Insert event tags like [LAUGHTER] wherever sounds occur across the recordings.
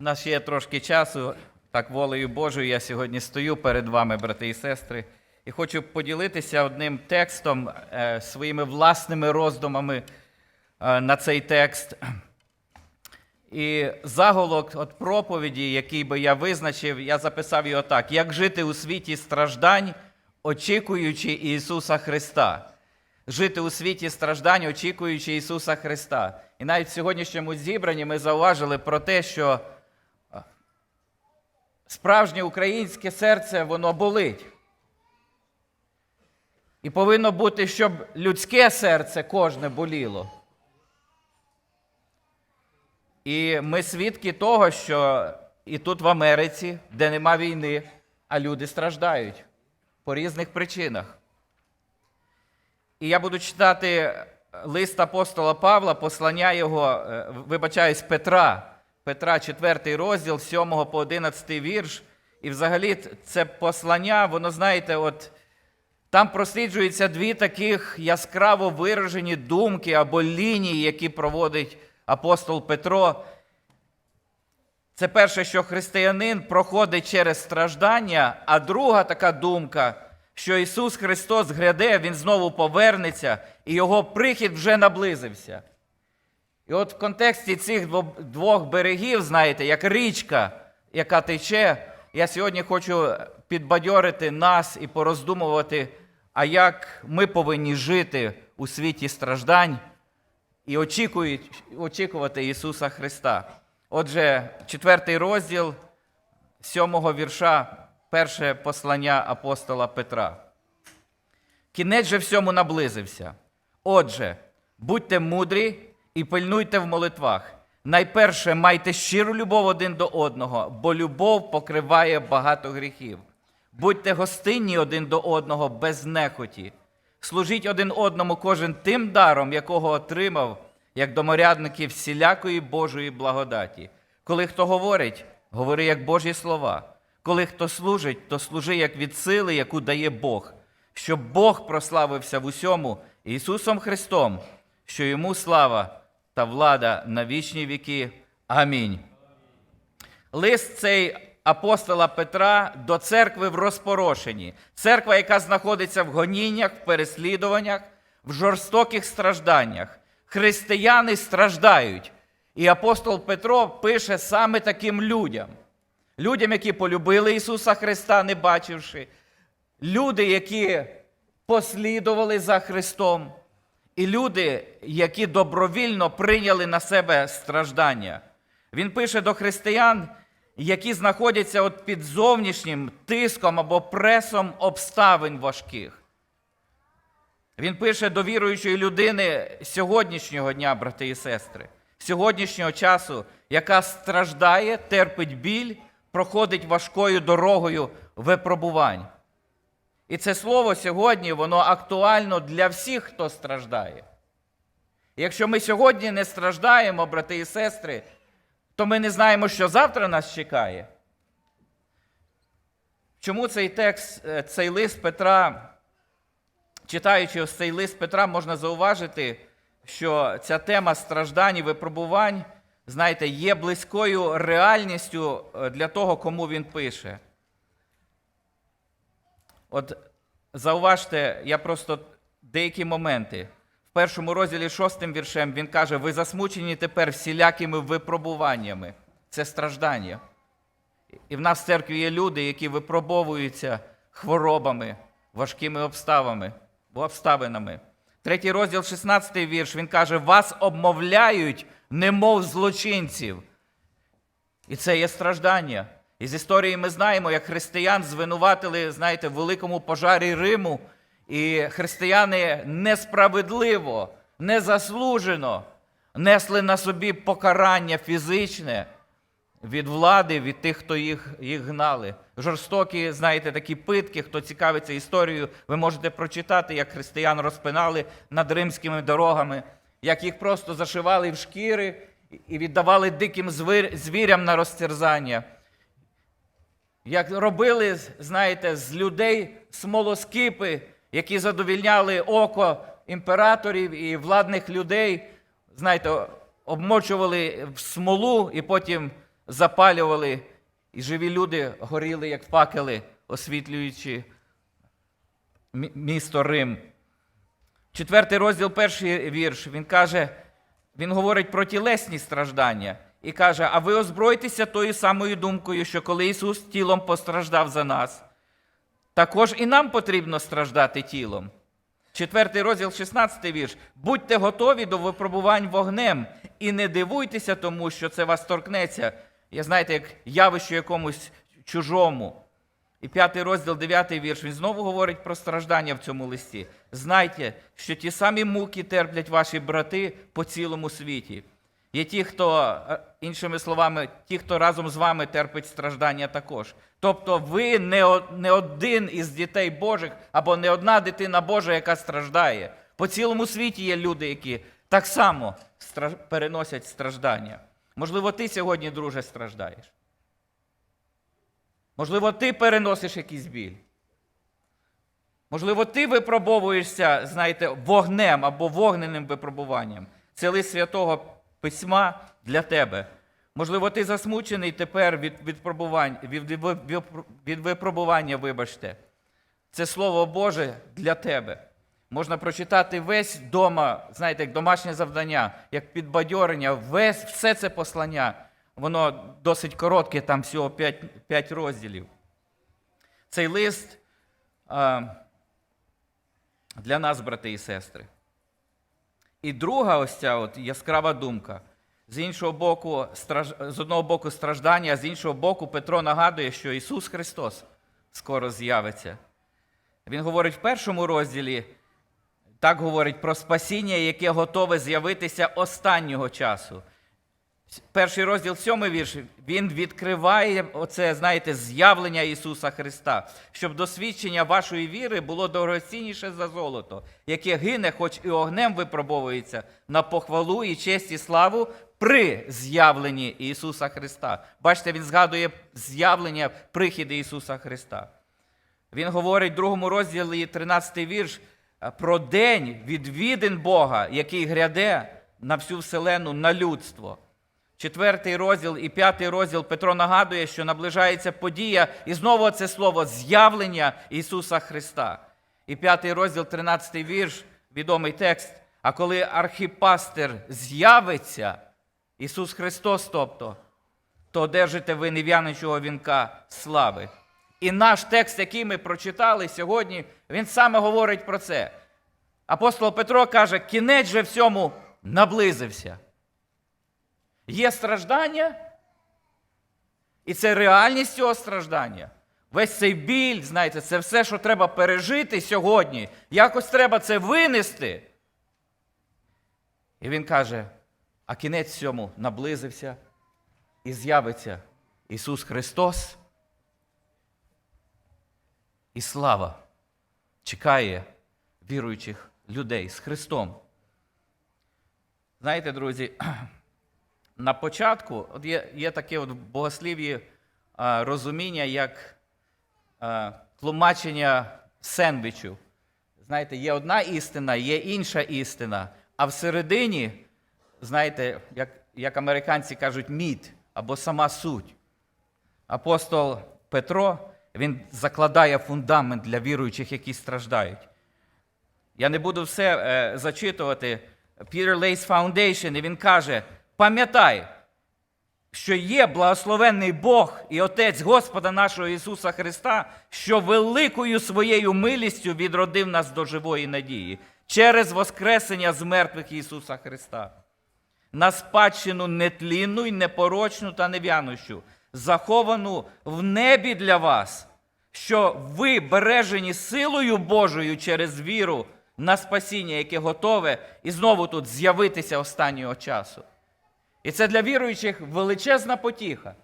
У нас ще є трошки часу. Так, волею Божою, я сьогодні стою перед вами, брати і сестри, і хочу поділитися одним текстом, е, своїми власними роздумами е, на цей текст. І заголовок от проповіді, який би я визначив, я записав його так: як жити у світі страждань, очікуючи Ісуса Христа. Жити у світі страждань, очікуючи Ісуса Христа. І навіть в сьогоднішньому зібранні ми зауважили про те, що справжнє українське серце воно болить. І повинно бути, щоб людське серце кожне боліло. І ми свідки того, що і тут в Америці, де нема війни, а люди страждають по різних причинах. І я буду читати лист апостола Павла, послання його, е, вибачаюсь, Петра, Петра, 4 розділ, 7 по 11 вірш. І взагалі це послання, воно, знаєте, от там просліджуються дві таких яскраво виражені думки або лінії, які проводить апостол Петро. Це перше, що християнин проходить через страждання, а друга така думка, що Ісус Христос гряде, Він знову повернеться, і Його прихід вже наблизився. І от в контексті цих двох берегів, знаєте, як річка, яка тече, я сьогодні хочу підбадьорити нас і пороздумувати, а як ми повинні жити у світі страждань і очікувати Ісуса Христа. Отже, четвертий розділ сьомого вірша, перше послання апостола Петра. Кінець же всьому наблизився. Отже, будьте мудрі і пильнуйте в молитвах. Найперше майте щиру любов один до одного, бо любов покриває багато гріхів. Будьте гостинні один до одного без нехоті. Служіть один одному кожен тим даром, якого отримав, як доморядники всілякої Божої благодаті. Коли хто говорить, говори як Божі слова. Коли хто служить, то служи як від сили, яку дає Бог, щоб Бог прославився в усьому Ісусом Христом, що йому слава та влада на вічні віки. Амінь. Лист цей апостола Петра до церкви в розпорошенні. Церква, яка знаходиться в гоніннях, в переслідуваннях, в жорстоких стражданнях. Християни страждають. І апостол Петро пише саме таким людям. Людям, які полюбили Ісуса Христа, не бачивши, люди, які послідували за Христом, і люди, які добровільно прийняли на себе страждання. Він пише до християн, які знаходяться от під зовнішнім тиском або пресом обставин важких. Він пише до віруючої людини сьогоднішнього дня, брати і сестри, сьогоднішнього часу, яка страждає, терпить біль, проходить важкою дорогою випробувань. І це слово сьогодні, воно актуально для всіх, хто страждає. Якщо ми сьогодні не страждаємо, брати і сестри, то ми не знаємо, що завтра нас чекає. Чому цей текст, е, цей лист Петра, читаючи цей лист Петра, можна зауважити, що ця тема страждань і випробувань, знаєте, є близькою реальністю е, для того, кому він пише. От зауважте, я просто деякі моменти. В першому розділі шостим віршем він каже: ви засмучені тепер всілякими випробуваннями. Це страждання. І в нас в церкві є люди, які випробовуються хворобами, важкими обставами, обставинами. Третій розділ, 16 вірш, він каже: вас обмовляють, немов злочинців. І це є страждання. Із історії ми знаємо, як християн звинуватили, знаєте, в великому пожарі Риму, і християни несправедливо, незаслужено несли на собі покарання фізичне від влади, від тих, хто їх, їх гнали. Жорстокі, знаєте, такі питки, хто цікавиться історією, ви можете прочитати, як християн розпинали над римськими дорогами, як їх просто зашивали в шкіри і віддавали диким звірям на розтерзання. Як робили, знаєте, з людей смолоскипи, які задовільняли око імператорів і владних людей, знаєте, обмочували в смолу і потім запалювали, і живі люди горіли, як факели, освітлюючи місто Рим. Четвертий розділ, перший вірш, він каже, він говорить про тілесні страждання і каже: А ви озбройтеся тою самою думкою, що коли Ісус тілом постраждав за нас, також і нам потрібно страждати тілом. Четвертий розділ, 16 вірш. Будьте готові до випробувань вогнем і не дивуйтеся тому, що це вас торкнеться. Я знаєте, як явище якомусь чужому. І п'ятий розділ, дев'ятий вірш, він знову говорить про страждання в цьому листі. Знайте, що ті самі муки терплять ваші брати по цілому світі. Є ті, хто, е, іншими словами, ті, хто разом з вами терпить страждання також. Тобто ви не, один із дітей Божих або не одна дитина Божа, яка страждає. По цілому світі є люди, які так само переносять страждання. Можливо, ти сьогодні, друже, страждаєш. Можливо, ти переносиш якийсь біль. Можливо, ти випробовуєшся, знаєте, вогнем або вогненим випробуванням. Це лист святого письма для тебе. Можливо, ти засмучений тепер від, випробувань, від, від, від випробування, вибачте. Це Слово Боже для тебе. Можна прочитати весь дома, знаєте, як домашнє завдання, як підбадьорення, весь, все це послання. Воно досить коротке, там всього 5, 5 розділів. Цей лист а, для нас, брати і сестри. І друга ось ця от яскрава думка. З іншого боку, страж... з одного боку страждання, а з іншого боку, Петро нагадує, що Ісус Христос скоро з'явиться. Він говорить в першому розділі, так говорить про спасіння, яке готове з'явитися останнього часу. Перший розділ, сьомий вірш, він відкриває оце, знаєте, з'явлення Ісуса Христа, щоб досвідчення вашої віри було дорогоцінніше за золото, яке гине, хоч і огнем випробовується на похвалу і честь і славу при з'явленні Ісуса Христа. Бачите, він згадує з'явлення прихіди Ісуса Христа. Він говорить в другому розділі 13 вірш про день відвідин Бога, який гряде на всю вселену, на людство. Четвертий розділ і п'ятий розділ Петро нагадує, що наближається подія, і знову це слово з'явлення Ісуса Христа. І п'ятий розділ, 13 вірш, відомий текст. А коли архіпастир з'явиться, Ісус Христос, тобто, то одержите ви нев'яничого вінка слави. І наш текст, який ми прочитали сьогодні, він саме говорить про це. Апостол Петро каже, кінець же всьому наблизився. Є страждання, і це реальність цього страждання. Весь цей біль, знаєте, це все, що треба пережити сьогодні. Якось треба це винести. І він каже: а кінець всьому наблизився і з'явиться Ісус Христос. І слава чекає віруючих людей з Христом. Знаєте, друзі, [CLEARS THROAT] на початку от є, є таке от в богослів'ї а, розуміння, як а, тлумачення сендвічу. Знаєте, є одна істина, є інша істина, а всередині, знаєте, як, як американці кажуть, мід або сама суть. Апостол Петро він закладає фундамент для віруючих, які страждають. Я не буду все е, зачитувати. Peter Lays Foundation, і він каже: пам'ятай, що є благословенний Бог і Отець Господа нашого Ісуса Христа, що великою своєю милістю відродив нас до живої надії через Воскресення з мертвих Ісуса Христа. На спадщину нетлінну й непорочну та нев'янущу, заховану в небі для вас, що ви бережені силою Божою через віру на спасіння, яке готове і знову тут з'явитися останнього часу. І це для віруючих величезна потіха.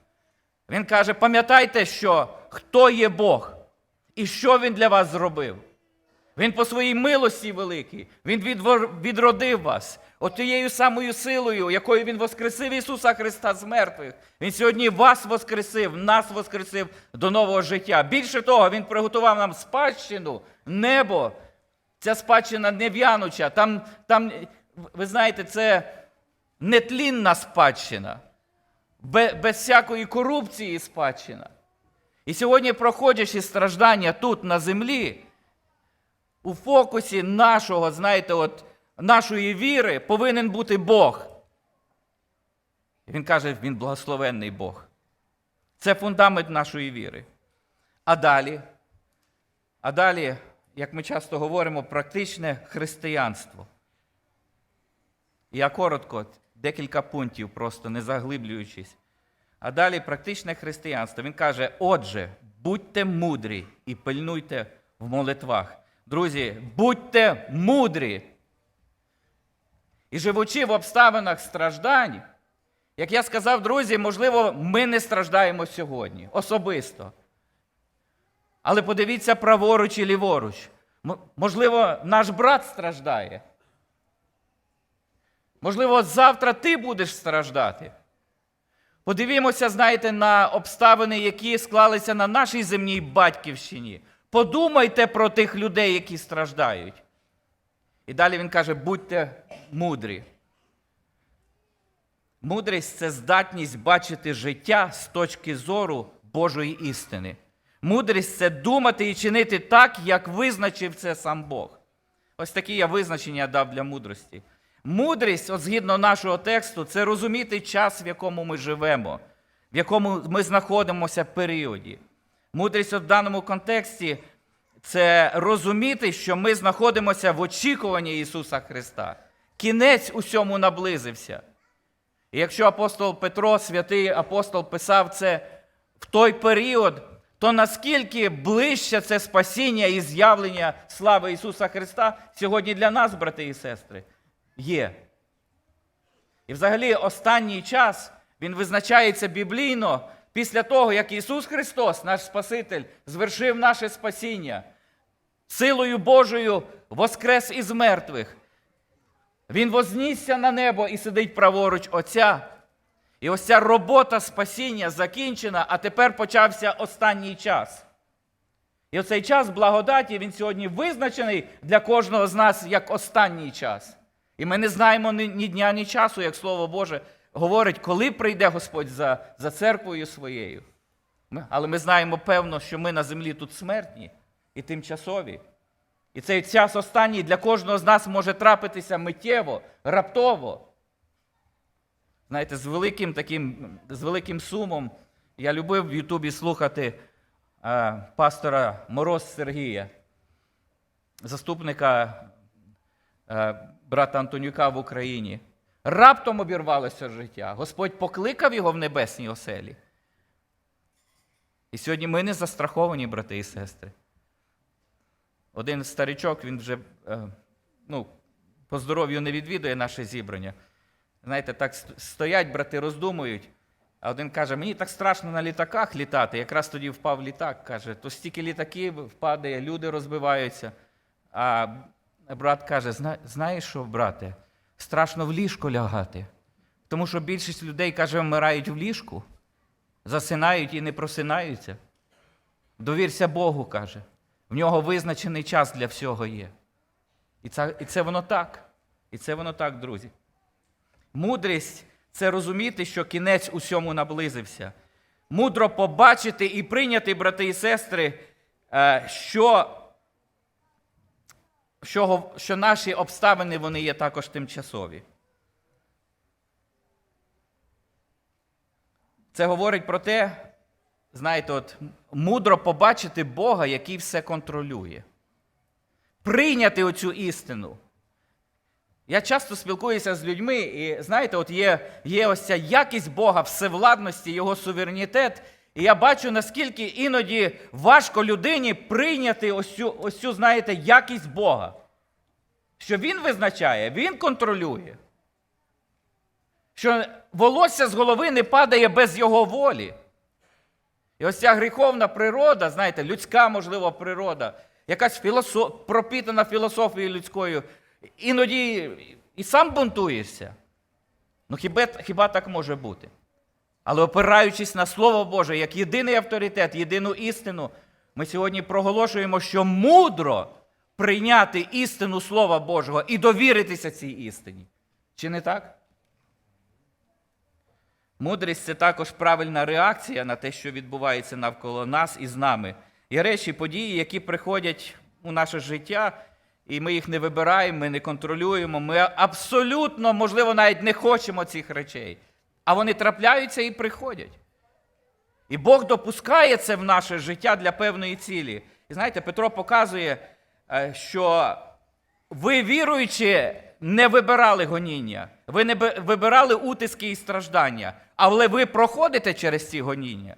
Він каже: пам'ятайте, що хто є Бог і що Він для вас зробив. Він по своїй милості великій, Він відродив вас от тією самою силою, якою Він воскресив Ісуса Христа з мертвих. Він сьогодні вас воскресив, нас воскресив до нового життя. Більше того, Він приготував нам спадщину, небо. Ця спадщина нев'януча. Там, там, ви знаєте, це нетлінна спадщина. без, всякої корупції спадщина. І сьогодні, проходячи страждання тут, на землі, у фокусі нашого, знаєте, от, нашої віри повинен бути Бог. Він каже, він благословенний Бог. Це фундамент нашої віри. А далі, а далі, як ми часто говоримо, практичне християнство. Я коротко, декілька пунктів, просто не заглиблюючись. А далі практичне християнство. Він каже: отже, будьте мудрі і пильнуйте в молитвах. Друзі, будьте мудрі. І живучи в обставинах страждань, як я сказав, друзі, можливо, ми не страждаємо сьогодні особисто. Але подивіться праворуч і ліворуч. Можливо, наш брат страждає. Можливо, завтра ти будеш страждати. Подивімося, знаєте, на обставини, які склалися на нашій земній батьківщині. Подумайте про тих людей, які страждають. І далі він каже: будьте мудрі. Мудрість це здатність бачити життя з точки зору Божої істини. Мудрість це думати і чинити так, як визначив це сам Бог. Ось такі я визначення дав для мудрості. Мудрість, от згідно нашого тексту, це розуміти час, в якому ми живемо, в якому ми знаходимося періоді. Мудрість от в даному контексті це розуміти, що ми знаходимося в очікуванні Ісуса Христа. Кінець усьому наблизився. І якщо апостол Петро, святий апостол, писав це в той період, то наскільки ближче це спасіння і з'явлення слави Ісуса Христа сьогодні для нас, брати і сестри, є. І взагалі останній час він визначається біблійно після того, як Ісус Христос, наш Спаситель, звершив наше спасіння, силою Божою воскрес із мертвих. Він вознісся на небо і сидить праворуч Отця. І ось ця робота спасіння закінчена, а тепер почався останній час. І оцей час благодаті, він сьогодні визначений для кожного з нас як останній час. І ми не знаємо ні, дня, ні часу, як Слово Боже говорить, коли прийде Господь за, за церквою своєю. Ми- але ми знаємо певно, що ми на землі тут смертні і тимчасові. І цей час останній для кожного з нас може трапитися миттєво, раптово. Знаєте, з великим таким, з великим сумом я любив в Ютубі слухати е, пастора Мороз Сергія, заступника брата Антонюка в Україні. Раптом обірвалося життя. Господь покликав його в небесній оселі. І сьогодні ми не застраховані, брати і сестри. Один старичок, він вже е, ну, по здоров'ю не відвідує наше зібрання. Знаєте, так стоять, брати, роздумують. А один каже: мені так страшно на літаках літати. Якраз тоді впав літак. Каже, то стільки літаків впадає, люди розбиваються. А брат каже: знаєш що, брате, страшно в ліжко лягати. Тому що більшість людей, каже, вмирають в ліжку, засинають і не просинаються. Довірся Богу, каже. В нього визначений час для всього є. І це, і це воно так. І це воно так, друзі. Мудрість це розуміти, що кінець усьому наблизився. Мудро побачити і прийняти, брати і сестри, е, що, що, що наші обставини вони є також тимчасові. Це говорить про те, знаєте, от мудро побачити Бога, який все контролює. Прийняти оцю істину. Я часто спілкуюся з людьми, і знаєте, от є, є ось ця якість Бога, всевладності, Його суверенітет. І я бачу, наскільки іноді важко людині прийняти ось цю, ось цю знаєте, якість Бога. Що Він визначає, Він контролює. Що волосся з голови не падає без Його волі. І ось ця гріховна природа, знаєте, людська, можливо, природа, якась філосо... пропітана філософією людською, іноді і сам бунтуєшся. Ну хіба, хіба так може бути? Але опираючись на Слово Боже, як єдиний авторитет, єдину істину, ми сьогодні проголошуємо, що мудро прийняти істину Слова Божого і довіритися цій істині. Чи не так? Мудрість це також правильна реакція на те, що відбувається навколо нас і з нами. Є речі, події, які приходять у наше життя, і ми їх не вибираємо, ми не контролюємо. Ми абсолютно, можливо, навіть не хочемо цих речей. А вони трапляються і приходять. І Бог допускає це в наше життя для певної цілі. І знаєте, Петро показує, е, що ви, віруючи, не вибирали гоніння, ви не вибирали утиски і страждання, але ви проходите через ці гоніння.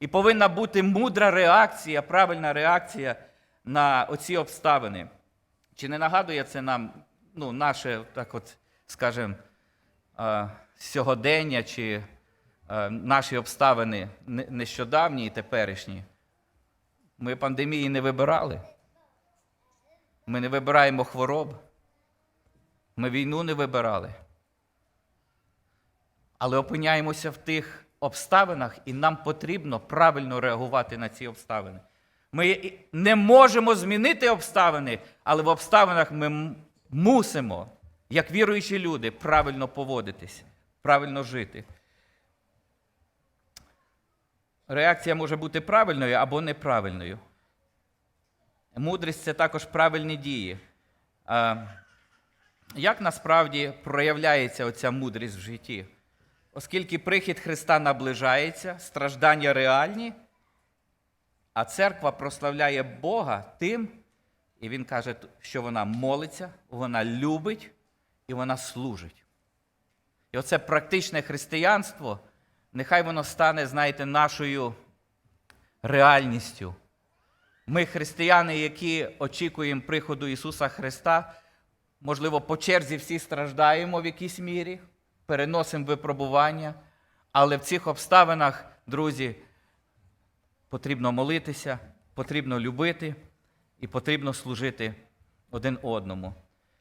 І повинна бути мудра реакція, правильна реакція на оці обставини. Чи не нагадує це нам ну, наше, так от, скажімо, е, сьогодення чи е, наші обставини не- нещодавні і теперішні? Ми пандемії не вибирали. Ми не вибираємо хвороб. Ми війну не вибирали. Але опиняємося в тих обставинах, і нам потрібно правильно реагувати на ці обставини. Ми не можемо змінити обставини, але в обставинах ми мусимо, як віруючі люди, правильно поводитись, правильно жити. Реакція може бути правильною або неправильною. Мудрість це також правильні дії. Як насправді проявляється оця мудрість в житті? Оскільки прихід Христа наближається, страждання реальні, а церква прославляє Бога тим, і він каже, що вона молиться, вона любить і вона служить. І оце практичне християнство, нехай воно стане, знаєте, нашою реальністю. Ми, християни, які очікуємо приходу Ісуса Христа, можливо, по черзі всі страждаємо в якійсь мірі, переносимо випробування, але в цих обставинах, друзі, потрібно молитися, потрібно любити і потрібно служити один одному.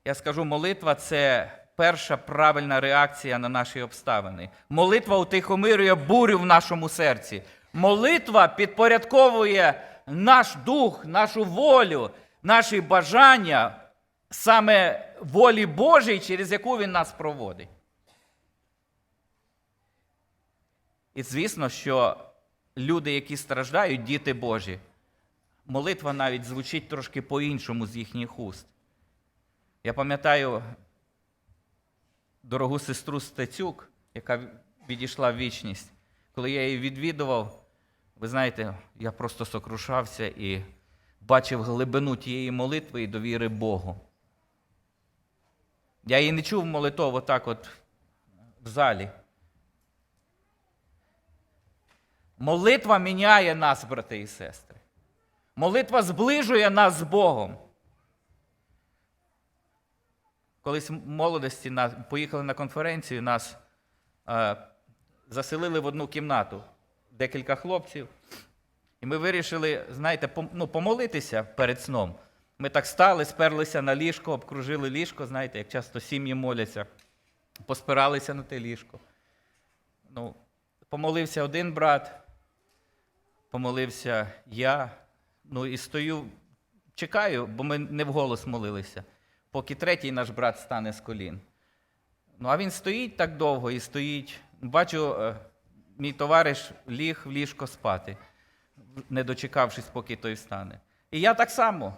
Я скажу, молитва це перша правильна реакція на наші обставини. Молитва утихомирює бурю в нашому серці. Молитва підпорядковує наш дух, нашу волю, наші бажання саме волі Божій, через яку Він нас проводить. І звісно, що люди, які страждають, діти Божі, молитва навіть звучить трошки по-іншому з їхніх уст. Я пам'ятаю дорогу сестру Стецюк, яка відійшла в вічність. Коли я її відвідував, ви знаєте, я просто сокрушався і бачив глибину тієї молитви і довіри Богу. Я її не чув молитов отак от в залі. Молитва міняє нас, брати і сестри. Молитва зближує нас з Богом. Колись в молодості нас, поїхали на конференцію, нас е, заселили в одну кімнату декілька хлопців. І ми вирішили, знаєте, пом, ну, помолитися перед сном. Ми так стали, сперлися на ліжко, обкружили ліжко, знаєте, як часто сім'ї моляться, поспиралися на те ліжко. Ну, помолився один брат, помолився я. Ну і стою, чекаю, бо ми не вголос молилися, поки третій наш брат стане з колін. Ну, а він стоїть так довго і стоїть. Бачу, е, мій товариш ліг в ліжко спати, не дочекавшись, поки той встане. І я так само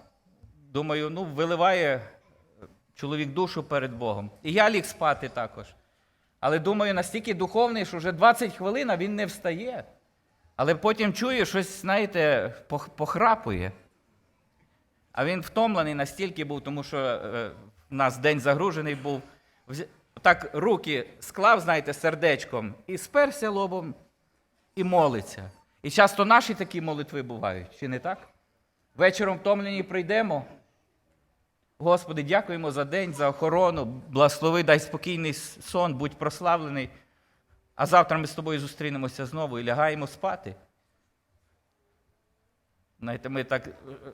думаю, ну, виливає чоловік душу перед Богом. І я ліг спати також. Але думаю, настільки духовний, що вже 20 хвилин він не встає. Але потім чую, щось, знаєте, похрапує. А він втомлений настільки був, тому що е, в нас день загружений був. Так руки склав, знаєте, сердечком, і сперся лобом і молиться. І часто наші такі молитви бувають, чи не так? Вечором втомлені прийдемо. Господи, дякуємо за день, за охорону. Благослови, дай спокійний сон, будь прославлений. А завтра ми з тобою зустрінемося знову і лягаємо спати. Знаєте, ми так е,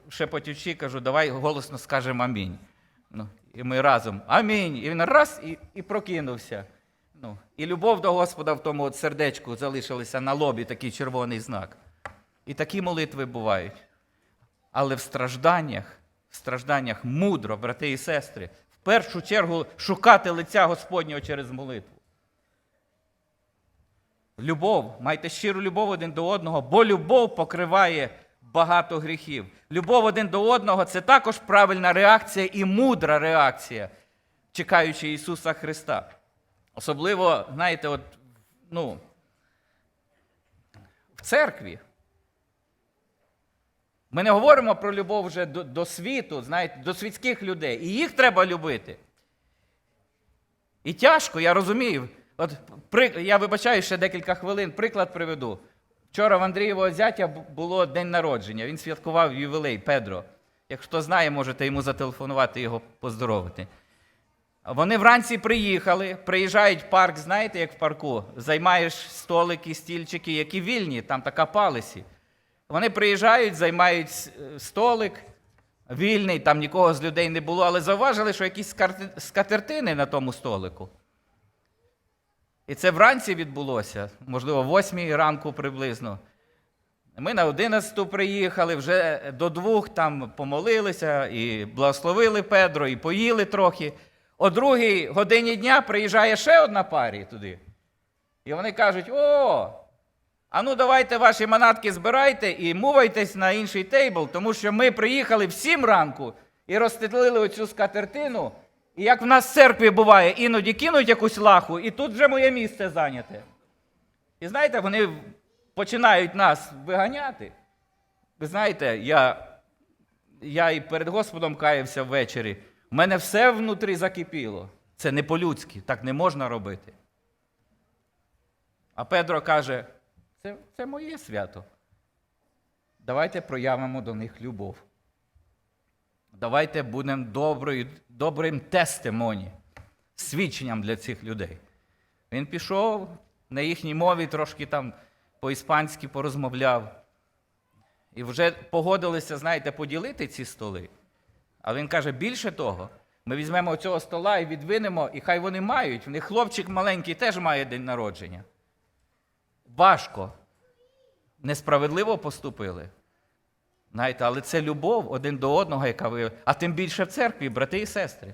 шепотючи, кажу, давай голосно скажемо амінь. Ну, і ми разом амінь. І він раз і, і прокинувся. Ну, і любов до Господа в тому от сердечку залишилася на лобі, такий червоний знак. І такі молитви бувають. Але в стражданнях, в стражданнях мудро, брати і сестри, в першу чергу шукати лиця Господнього через молитву. Любов, майте щиру любов один до одного, бо любов покриває багато гріхів. Любов один до одного це також правильна реакція і мудра реакція, чекаючи Ісуса Христа. Особливо, знаєте, от, ну, в церкві. Ми не говоримо про любов вже до, до світу, знаєте, до світських людей. І їх треба любити. І тяжко, я розумію. От при, я вибачаю ще декілька хвилин, приклад приведу. Вчора в Андрієвого зятя було день народження. Він святкував ювілей Педро. Якщо знає, можете йому зателефонувати його поздоровити. Вони вранці приїхали, приїжджають в парк, знаєте, як в парку, займаєш столики, стільчики, які вільні, там така палисі. Вони приїжджають, займають столик, вільний, там нікого з людей не було, але зауважили, що якісь скатертини на тому столику. І це вранці відбулося, можливо, в 8 ранку приблизно. Ми на 11 приїхали, вже до двох там помолилися і благословили Педро, і поїли трохи. О другій годині дня приїжджає ще одна парі туди. І вони кажуть: о, а ну давайте ваші манатки збирайте і мувайтесь на інший тейбл, тому що ми приїхали в 7 ранку і розстелили оцю скатертину. І як в нас в церкві буває, іноді кинуть якусь лаху, і тут вже моє місце зайняте. І знаєте, вони починають нас виганяти. Ви знаєте, я, я і перед Господом каявся ввечері. У мене все внутрі закипіло. Це не по-людськи, так не можна робити. А Педро каже: це, це моє свято. Давайте проявимо до них любов. Давайте будемо доброю, добрим тестимоні, свідченням для цих людей. Він пішов на їхній мові, трошки там по-іспанськи порозмовляв. І вже погодилися, знаєте, поділити ці столи. Але він каже: більше того, ми візьмемо цього стола і відвинемо, і хай вони мають. В них хлопчик маленький теж має день народження. Важко. Несправедливо поступили. Знаєте, але це любов один до одного, яка ви. А тим більше в церкві, брати і сестри.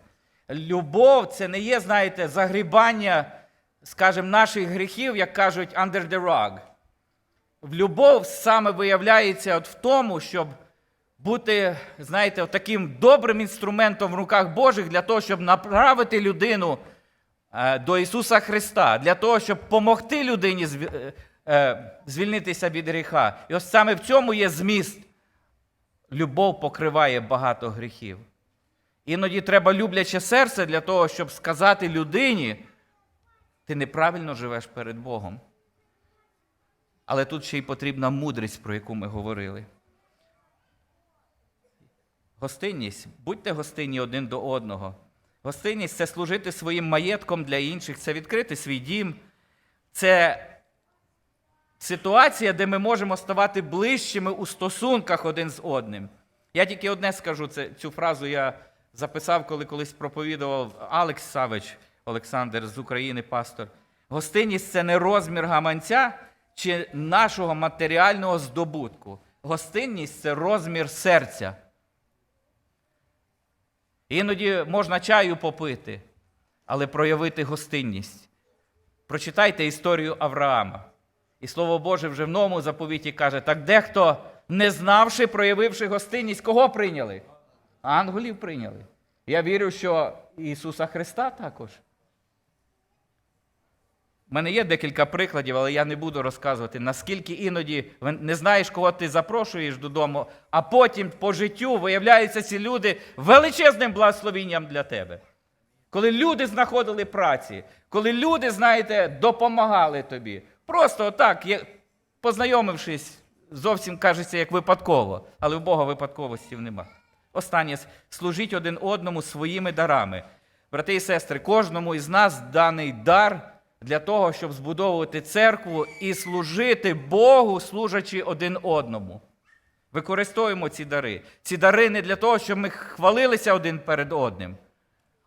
Любов це не є, знаєте, загрібання, скажімо, наших гріхів, як кажуть, under the rug. Любов саме виявляється от в тому, щоб бути, знаєте, таким добрим інструментом в руках Божих для того, щоб направити людину е, до Ісуса Христа, для того, щоб допомогти людині е, е, звільнитися від гріха. І ось саме в цьому є зміст. Любов покриває багато гріхів. Іноді треба любляче серце для того, щоб сказати людині, ти неправильно живеш перед Богом. Але тут ще й потрібна мудрість, про яку ми говорили. Гостинність. Будьте гостинні один до одного. Гостинність це служити своїм маєтком для інших, це відкрити свій дім. Це ситуація, де ми можемо ставати ближчими у стосунках один з одним. Я тільки одне скажу, це, цю фразу я записав, коли колись проповідував Алекс Савич, Олександр з України, пастор. Гостинність це не розмір гаманця чи нашого матеріального здобутку. Гостинність це розмір серця. Іноді можна чаю попити, але проявити гостинність. Прочитайте історію Авраама. І Слово Боже вже в новому заповіті каже: так дехто, не знавши, проявивши гостинність, кого прийняли? Ангелів прийняли. Я вірю, що Ісуса Христа також. У мене є декілька прикладів, але я не буду розказувати, наскільки іноді не знаєш, кого ти запрошуєш додому, а потім по життю виявляються ці люди величезним благословінням для тебе. Коли люди знаходили праці, коли люди, знаєте, допомагали тобі. Просто отак, познайомившись, зовсім кажеться, як випадково, але в Бога випадковостів нема. Останнє служіть один одному своїми дарами. Брати і сестри, кожному із нас даний дар для того, щоб збудовувати церкву і служити Богу, служачи один одному. Використовуємо ці дари. Ці дари не для того, щоб ми хвалилися один перед одним,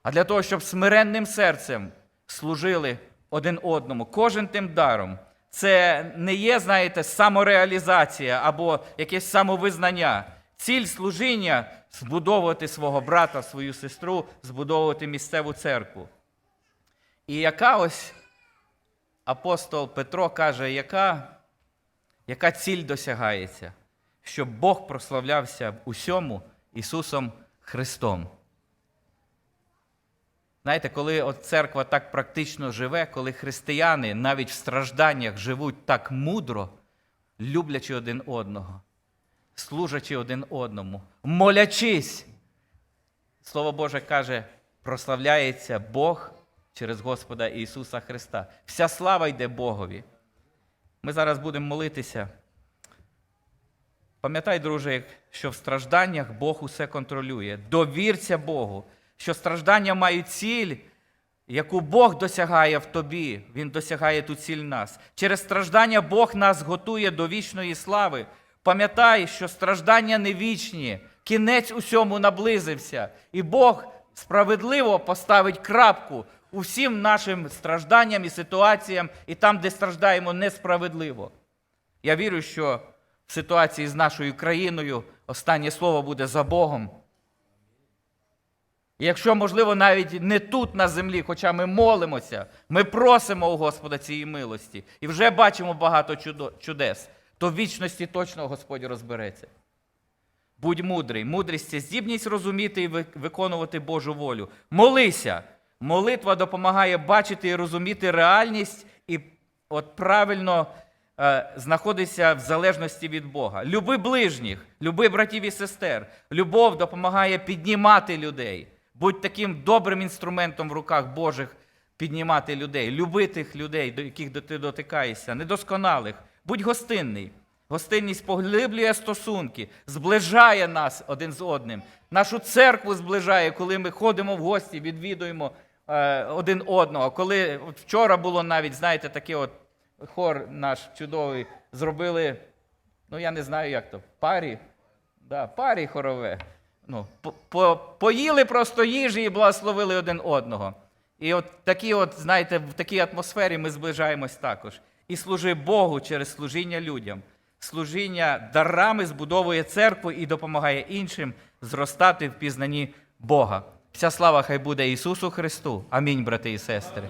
а для того, щоб смиренним серцем служили один одному, кожен тим даром. Це не є, знаєте, самореалізація або якесь самовизнання. Ціль служіння збудовувати свого брата, свою сестру, збудовувати місцеву церкву. І яка ось апостол Петро каже, яка, яка ціль досягається, щоб Бог прославлявся усьому Ісусом Христом. Знаєте, коли от церква так практично живе, коли християни навіть в стражданнях живуть так мудро, люблячи один одного, служачи один одному, молячись, Слово Боже каже, прославляється Бог через Господа Ісуса Христа. Вся слава йде Богові. Ми зараз будемо молитися. Пам'ятай, друже, що в стражданнях Бог усе контролює. Довірся Богу, що страждання мають ціль, яку Бог досягає в тобі. Він досягає ту ціль нас. Через страждання Бог нас готує до вічної слави. Пам'ятай, що страждання не вічні, кінець усьому наблизився, і Бог справедливо поставить крапку усім нашим стражданням і ситуаціям, і там, де страждаємо несправедливо. Я вірю, що в ситуації з нашою країною останнє слово буде за Богом. Якщо, можливо, навіть не тут на землі, хоча ми молимося, ми просимо у Господа цієї милості і вже бачимо багато чудес, то в вічності точно Господь розбереться. Будь мудрий. Мудрість це здібність розуміти і виконувати Божу волю. Молися. Молитва допомагає бачити і розуміти реальність і от правильно е, знаходитися в залежності від Бога. Люби ближніх, люби братів і сестер. Любов допомагає піднімати людей. Будь таким добрим інструментом в руках Божих піднімати людей, люби тих людей, до яких ти дотикаєшся, недосконалих. Будь гостинний. Гостинність поглиблює стосунки, зближає нас один з одним. Нашу церкву зближає, коли ми ходимо в гості, відвідуємо е, один одного. Коли вчора було навіть, знаєте, таке от хор наш чудовий, зробили, ну я не знаю, як то, парі, да, парі хорове. Ну, по, по, поїли просто їжі і благословили один одного. І от такі, от, знаєте, в такій атмосфері ми зближаємось також. І служи Богу через служіння людям. Служіння дарами збудовує церкву і допомагає іншим зростати в пізнанні Бога. Вся слава хай буде Ісусу Христу. Амінь, брати і сестри.